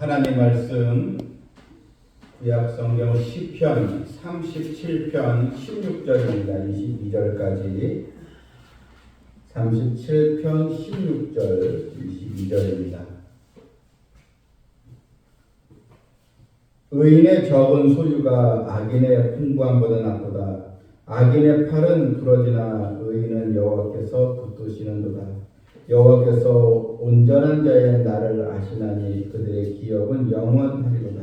하나님 말씀 구약 성경 시편 37편 16절입니다. 22절까지 37편 16절 22절입니다. 의인의 적은 소유가 악인의 풍부함보다 낫도다. 악인의 팔은 부러지나 의인은 여호와께서 붙드시는도다. 여호와께서 온전한 자의 나를 아시나니 그들의 기업은 영원하리로다.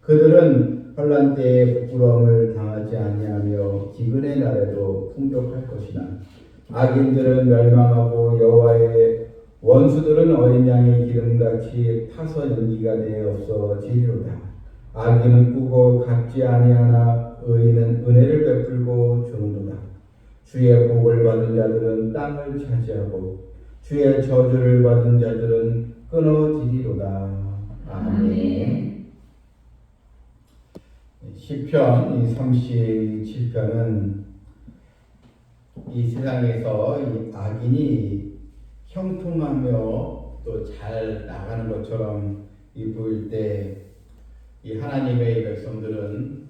그들은 환란 때에 부끄러움을 당하지 아니하며 기근의 날에도 풍족할 것이나 악인들은 멸망하고 여호와의 원수들은 어린 양의 기름같이 타서 연기가 되어 없어지리로다. 악인은 꾸고 갚지 아니하나 의인은 은혜를 베풀고 주는도다. 주의 복을 받은 자들은 땅을 차지하고 주의 저주를 받은 자들은 끊어지리로다. 아멘. 시편 이 37편은 이 세상에서 이 악인이 형통하며 또 잘 나가는 것처럼 이 보일 때 이 하나님의 백성들은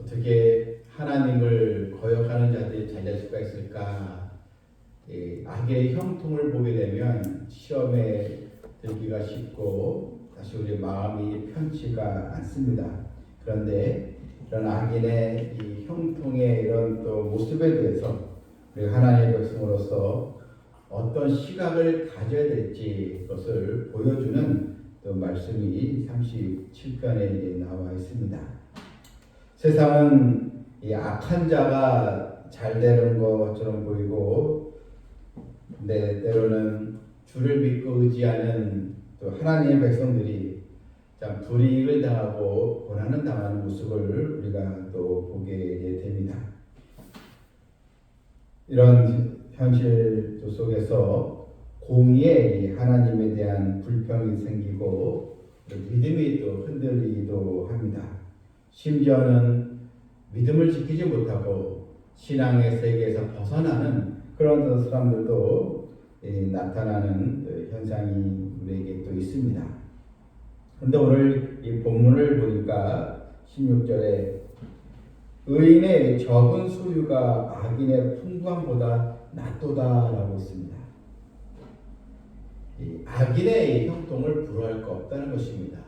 어떻게 하나님을 거역하는 자들이 잘될 수가 있을까? 이 악의 형통을 보게 되면 시험에 들기가 쉽고 다시 우리 마음이 편치가 않습니다. 그런데 이런 악인의 이 형통의 이런 또 모습에 대해서 우리 하나님의 백성으로서 어떤 시각을 가져야 될지 그것을 보여주는 또 말씀이 37편에 나와 있습니다. 세상은 이 악한 자가 잘 되는 것처럼 보이고, 근데 때로는 주를 믿고 의지하는 또 하나님의 백성들이 참 불이익을 당하고 고난을 당하는 모습을 우리가 또 보게 됩니다. 이런 현실 속에서 공의에 하나님에 대한 불평이 생기고 믿음이 또 흔들리기도 합니다. 심지어는 믿음을 지키지 못하고 신앙의 세계에서 벗어나는 그런 사람들도 나타나는 현상이 우리에게 또 있습니다. 그런데 오늘 이 본문을 보니까 16절에 의인의 적은 소유가 악인의 풍부함보다 낫도다라고 있습니다. 악인의 형통을 부러할 거 없다는 것입니다.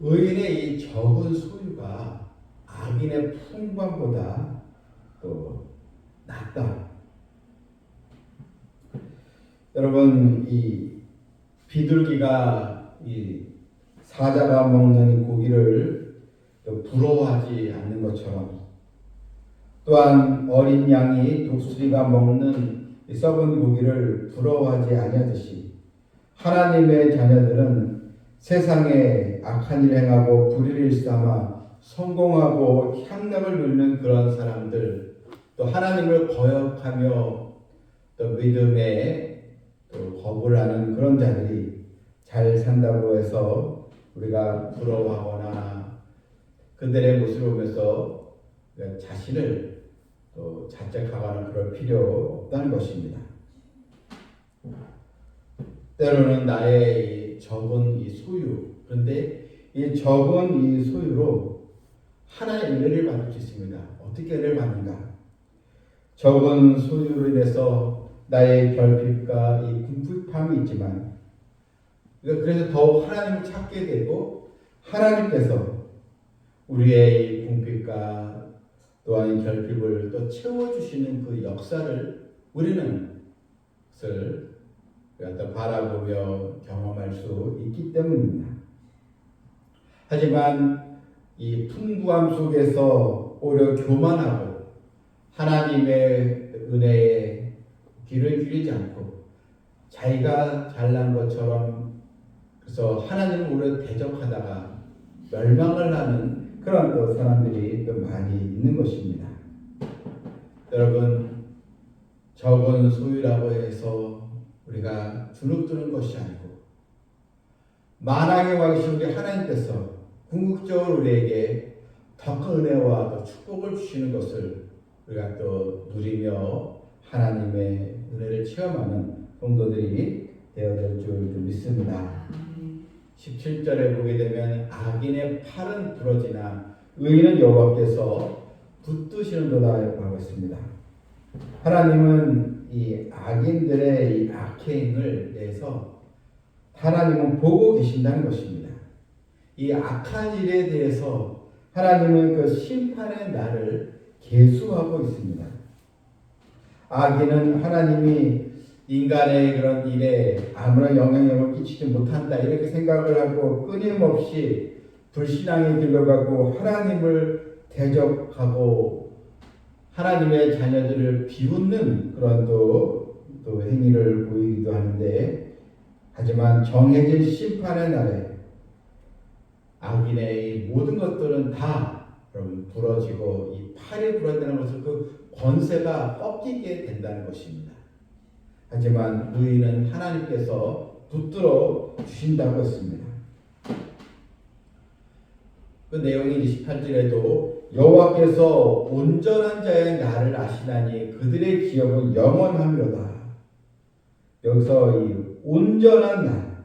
의인의 이 적은 소유가 악인의 풍부함보다 또 낫다. 여러분 이 비둘기가 이 사자가 먹는 고기를 부러워하지 않는 것처럼 또한 어린 양이 독수리가 먹는 썩은 고기를 부러워하지 아니하듯이 하나님의 자녀들은 세상에 악한 일 행하고 불의를 삼아 성공하고 향락을 누리는 그런 사람들 또 하나님을 거역하며 또 믿음에 또 거부를 하는 그런 자들이 잘 산다고 해서 우리가 부러워하거나 그들의 모습을 보면서 자신을 또 자책하거나 그럴 필요 없다는 것입니다. 때로는 나의 이 적은 이 소유, 그런데 이 적은 이 소유로 하나의 은혜를 받을 수 있습니다. 어떻게 은혜를 받는가? 적은 소유로 인해서 나의 결핍과 이 궁핍함이 있지만, 그래서 더욱 하나님을 찾게 되고, 하나님께서 우리의 이 궁핍과 또한 결핍을 또 채워주시는 그 역사를 우리는 그것을 또 바라보며 경험할 수 있기 때문입니다. 하지만 이 풍부함 속에서 오히려 교만하고 하나님의 은혜에 귀를 기리지 않고 자기가 잘난 것처럼 그래서 하나님을 오히려 대적하다가 멸망을 하는 그런 또 사람들이 또 많이 있는 것입니다. 여러분 적은 소유라고 해서 우리가 주눅드는 것이 아니고 만왕의 왕이신 우리 하나님께서 궁극적으로 우리에게 더 큰 은혜와 또 축복을 주시는 것을 우리가 또 누리며 하나님의 은혜를 체험하는 성도들이 되어야 될줄 믿습니다. 17절에 보게 되면 악인의 팔은 부러지나 의인은 여호와께서 붙드시는도다 이라고 하고 있습니다. 하나님은 이 악인들의 이 악행을 대해서 하나님은 보고 계신다는 것입니다. 이 악한 일에 대해서 하나님은 그 심판의 날을 계수하고 있습니다. 악인은 하나님이 인간의 그런 일에 아무런 영향력을 끼치지 못한다 이렇게 생각을 하고 끊임없이 불신앙의 길로 가고 하나님을 대적하고 하나님의 자녀들을 비웃는 그런 또, 또 행위를 보이기도 하는데 하지만 정해진 심판의 날에 악인의 이 모든 것들은 다 여러분 부러지고 이 팔이 부러진다는 것은 그 권세가 꺾이게 된다는 것입니다. 하지만 의인은 하나님께서 붙들어 주신다고 했습니다. 그 내용이 28절에도 여호와께서 온전한 자의 나를 아시나니 그들의 기업은 영원하미로다. 여기서 이 온전한 날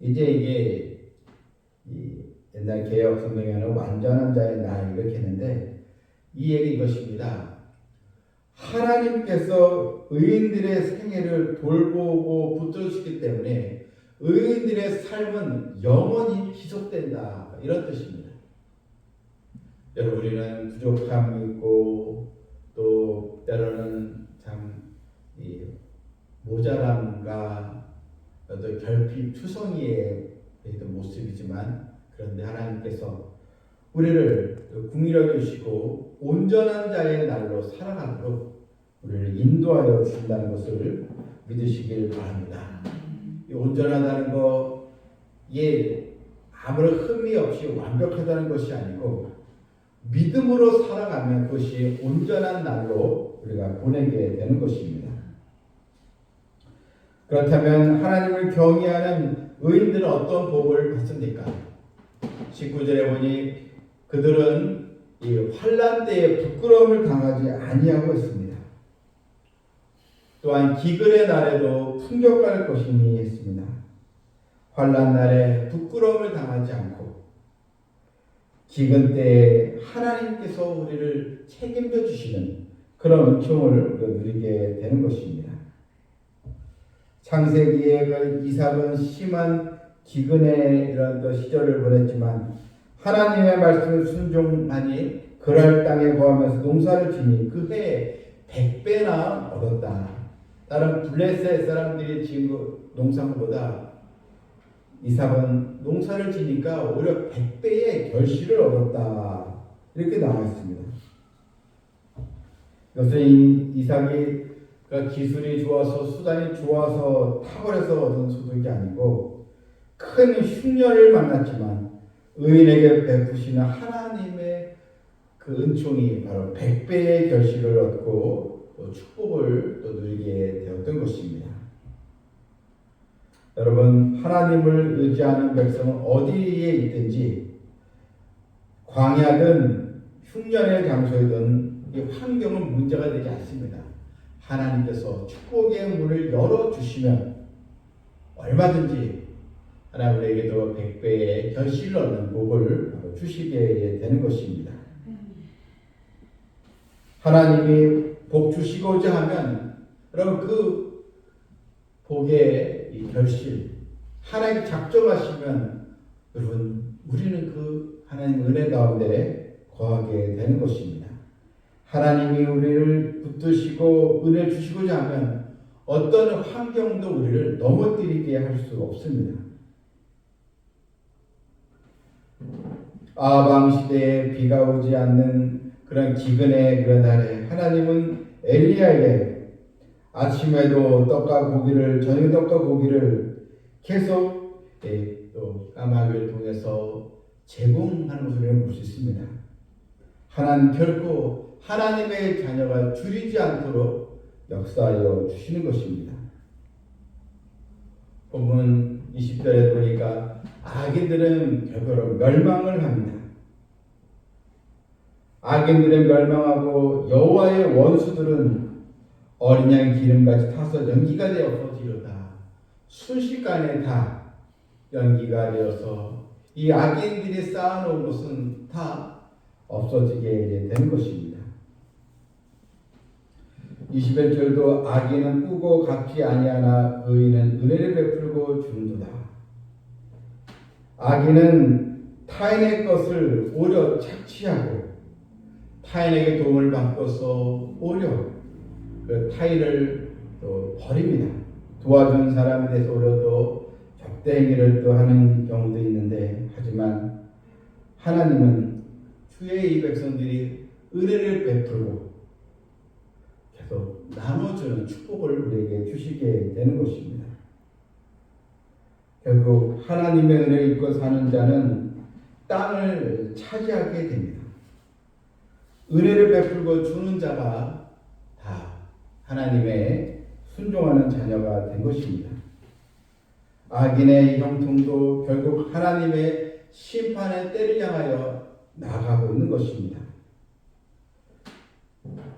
이제 이게 이 옛날 개혁 성경에는 완전한 자의 날 이렇게 했는데 이 얘기 이것입니다. 하나님께서 의인들의 생애를 돌보고 붙들어주기 때문에 의인들의 삶은 영원히 지속된다 이런 뜻입니다. 여러분 우리는 부족함이 있고 또 때로는 참이 모자람과 결핍 투성이의 모습이지만 그런데 하나님께서 우리를 궁일하게 주시고 온전한 자의 날로 살아가도록 우리를 인도하여 주신다는 것을 믿으시길 바랍니다. 이 온전하다는 거, 예, 아무런 흠이 없이 완벽하다는 것이 아니고 믿음으로 살아가면 그것이 온전한 날로 우리가 보내게 되는 것입니다. 그렇다면 하나님을 경외하는 의인들은 어떤 복을 받습니까? 19절에 보니 그들은 이 환란 때에 부끄러움을 당하지 아니하고 있습니다. 또한 기근의 날에도 풍족할 것이니 했습니다. 환란 날에 부끄러움을 당하지 않고 기근 때에 하나님께서 우리를 책임져 주시는 그런 은총을 누리게 되는 것입니다. 창세기에 그 이삭은 심한 기근의 이런 시절을 보냈지만 하나님의 말씀을 순종하니 그랄 땅에 거하면서 농사를 지니 그 해에 백배나 얻었다. 다른 블레셋 사람들이 지은 그 농산보다 이삭은 농사를 지니까 오히려 백배의 결실을 얻었다. 이렇게 나와 있습니다. 이것은 이삭이 기술이 좋아서 수단이 좋아서 탁월해서 얻은 소득이 아니고 큰 흉년을 만났지만 의인에게 베푸시는 하나님의 그 은총이 바로 백배의 결실을 얻고 또 축복을 또 누리게 되었던 것입니다. 여러분 하나님을 의지하는 백성은 어디에 있든지 광야든 흉년의 장소이든 이 환경은 문제가 되지 않습니다. 하나님께서 축복의 문을 열어주시면 얼마든지 하나님 우리에게도 백배의 결실을 얻는 복을 주시게 되는 것입니다. 하나님이 복 주시고자 하면 여러분 그 복의 이 결실 하나님 작정하시면 여러분 우리는 그 하나님 은혜 가운데 거하게 되는 것입니다. 하나님이 우리를 붙드시고 은혜 주시고자 하면 어떤 환경도 우리를 넘어뜨리게 할 수 없습니다. 아방 시대에 비가 오지 않는 그런 기근의 그런 날에 하나님은 엘리야에게 아침에도 떡과 고기를 저녁 떡과 고기를 계속 예, 또 까마귀를 통해서 제공하는 것을 볼 수 있습니다. 하나님 결코 하나님의 자녀가 줄이지 않도록 역사하여 주시는 것입니다. 본문 20절에 보니까 악인들은 결과로 멸망을 합니다. 악인들은 멸망하고 여호와의 원수들은 어린 양 기름같이 타서 연기가 되어 퍼지로다. 순식간에 다 연기가 되어서 이 악인들이 쌓아놓은 것은 다 없어지게 되는 것입니다. 21절도 악인은 꾸고 갚지 아니하나 의인은 은혜를 베풀고 주는도다. 악인은 타인의 것을 오려 착취하고 타인에게 도움을 받고서 오려 그 타인을 또 버립니다. 도와준 사람에 대해서 오려 또 적대 행위를 또 하는 경우도 있는데 하지만 하나님은 주의 이 백성들이 은혜를 베풀고 계속 나눠주는 축복을 우리에게 주시게 되는 것입니다. 결국 하나님의 은혜를 입고 사는 자는 땅을 차지하게 됩니다. 은혜를 베풀고 주는 자가 다 하나님의 순종하는 자녀가 된 것입니다. 악인의 형통도 결국 하나님의 심판의 때를 향하여 나아가고 있는 것입니다.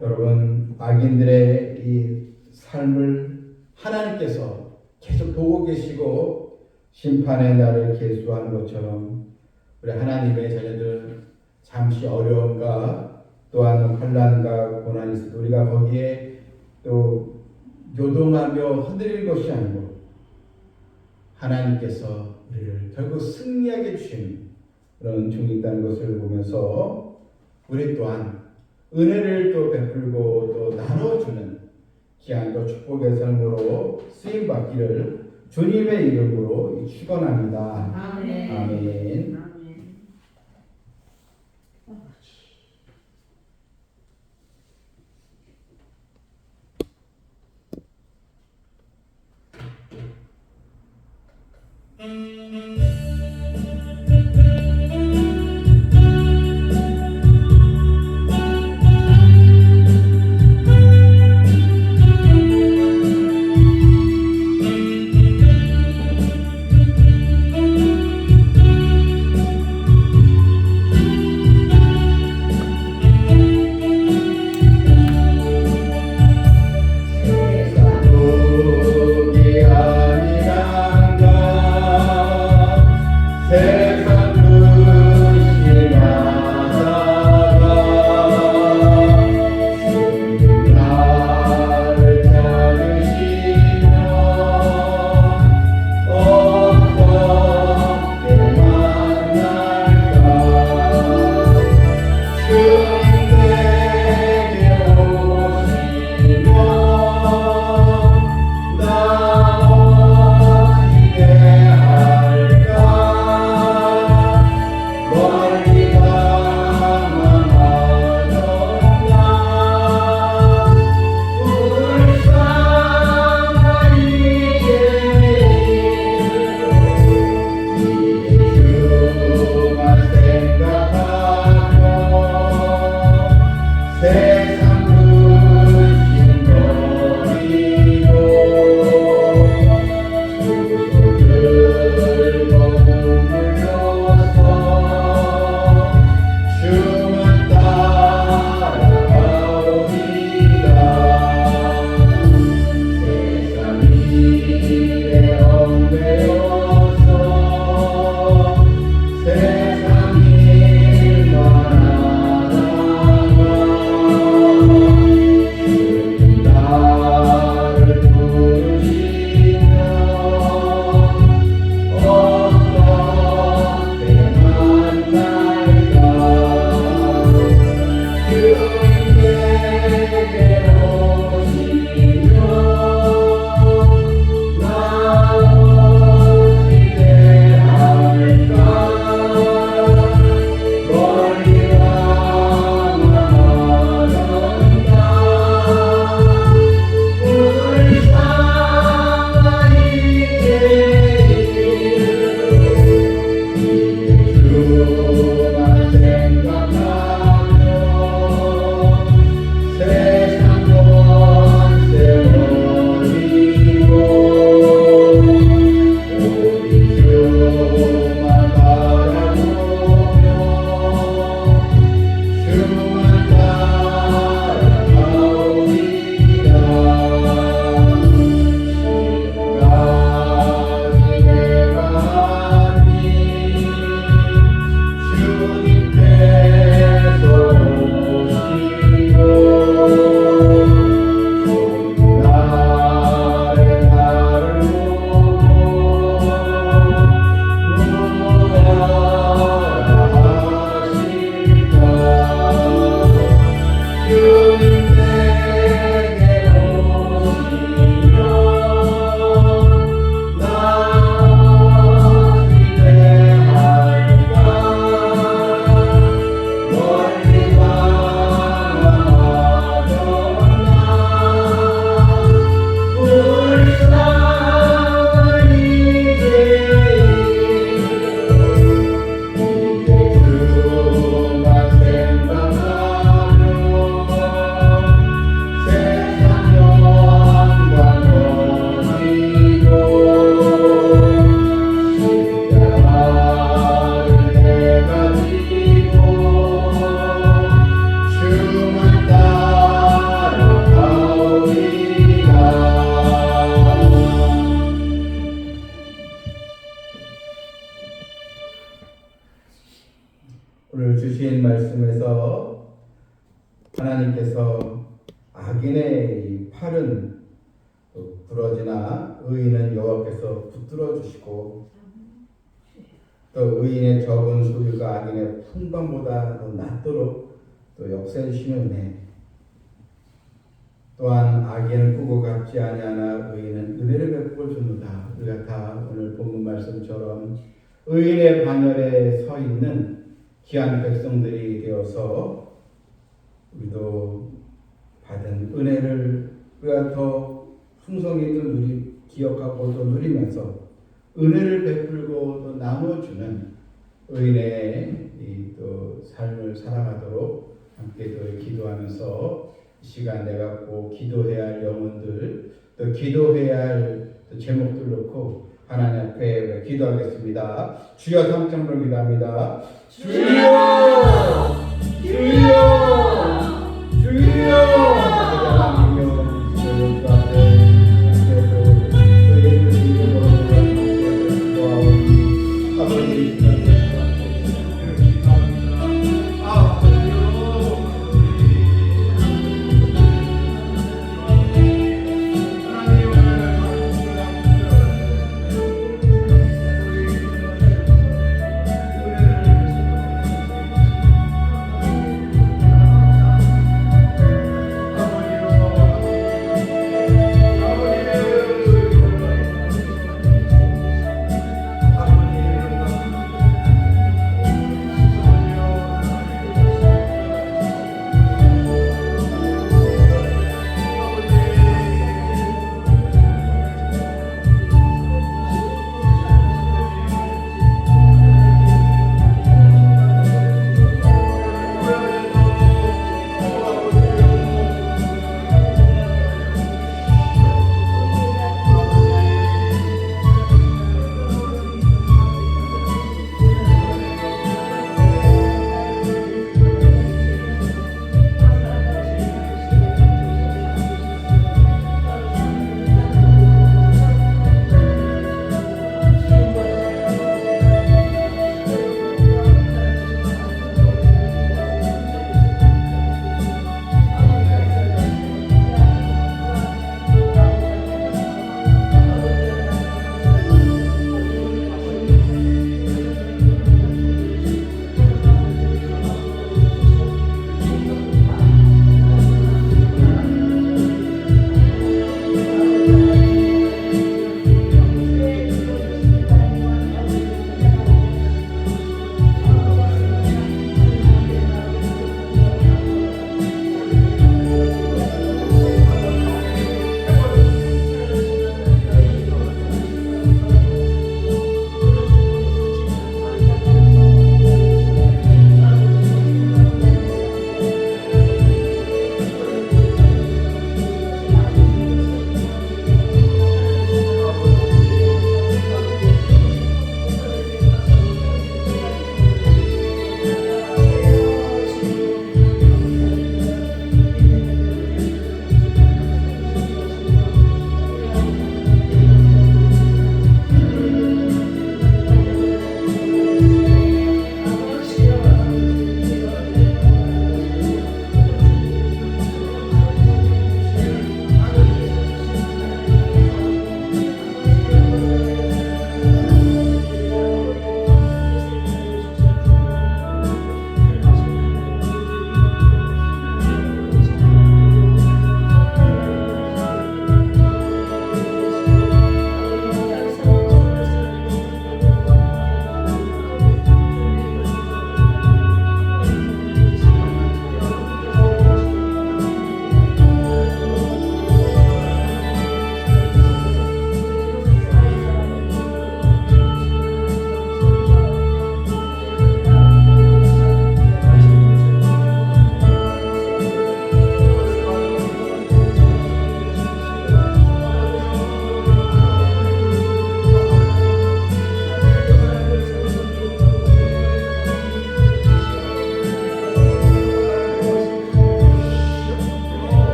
여러분, 악인들의 이 삶을 하나님께서 계속 보고 계시고 심판의 날을 계수하는 것처럼 우리 하나님의 자녀들 잠시 어려움과 또한 환란과 고난이 때 우리가 거기에 또 요동하며 흔들릴 것이 아니고 하나님께서 우리를 결국 승리하게 주시는 그런 중이 있다는 것을 보면서 우리 또한 은혜를 또 베풀고 또 나눠주는 또 축복의 삶으로 쓰임 받기를 주님의 이름으로 축원합니다. 아멘. 아멘. 이 팔은 또 부러지나 의인은 여호와께서 붙들어 주시고 또 의인의 적은 소유가 악인의 풍방보다 더 낫도록 또 역사해 주시는 은혜 또한 악인을 꾸고 갚지 아니하나 의인은 은혜를 베풀어 주는다. 우리가 다 오늘 본문 말씀처럼 의인의 반열에 서 있는 귀한 백성들이 되어서 우리도 받은 은혜를 우리가 더 풍성히 또 누리 기억하고 또 누리면서 은혜를 베풀고 또 나눠주는 의인의 이또 삶을 살아가도록 함께 또 기도하면서 이 시간 내가 꼭 기도해야 할 영혼들 또 기도해야 할 또 제목들 놓고 하나님 앞에 기도하겠습니다. 주여 삼창으로 기도합니다. 주여 주여 주여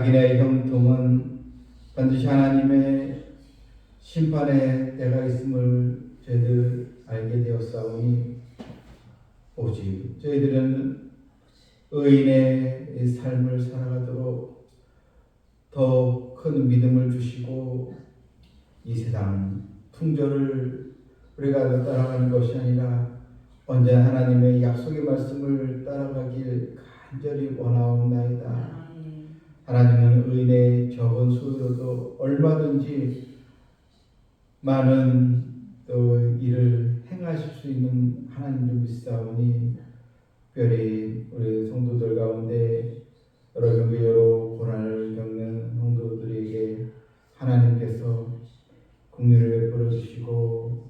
악인의 형통은 반드시 하나님의 심판의 때가 있음을 저희들 알게 되었사오니 오직 저희들은 의인의 이 삶을 살아가도록 더 큰 믿음을 주시고 이 세상 풍조를 우리가 따라가는 것이 아니라 언제나 하나님의 약속의 말씀을 따라가길 간절히 원하옵나이다. 하나님은 의인의 적은 수요로도 얼마든지 많은 또 일을 행하실 수 있는 하나님을 믿사오니 특별히 우리 성도들 가운데 여러 경계 여러 고난을 겪는 성도들에게 하나님께서 국리를 베풀어 주시고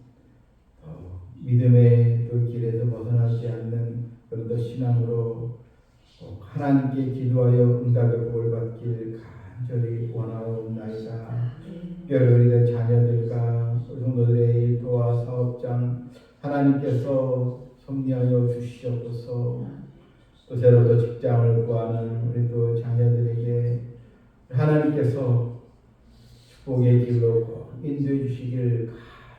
어, 믿음의 그 길에서 벗어나지 않는 그런 더 신앙으로 어, 하나님께 기도하여 응답의 복을 받길 간절히 원하옵나이다. 특별히 우리의 자녀들과 우리 성도들의 일터와 사업장 하나님께서 섭리하여 주시옵소서 또 새로 또 직장을 구하는 우리 또 자녀들에게 하나님께서 축복의 길로 꼭 인도해 주시길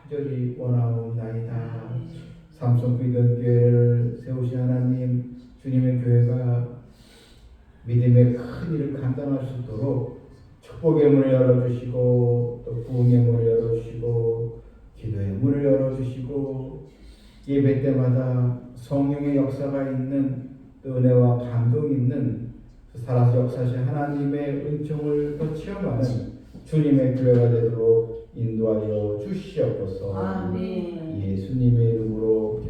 간절히 원하옵나이다. 삼성 믿음 교회를 세우신 하나님 주님의 교회가 믿음의 큰 일을 감당할 수 있도록 축복의 문을 열어주시고 또 부흥의 문을 열어주시고 기도의 문을 열어주시고 예배 때마다 성령의 역사가 있는 또 은혜와 감동이 있는 살아서 역사하신 하나님의 은총을 더 체험하는 주님의 교회가 되도록 인도하여 주시옵소서. 아멘. 예수님의 이름으로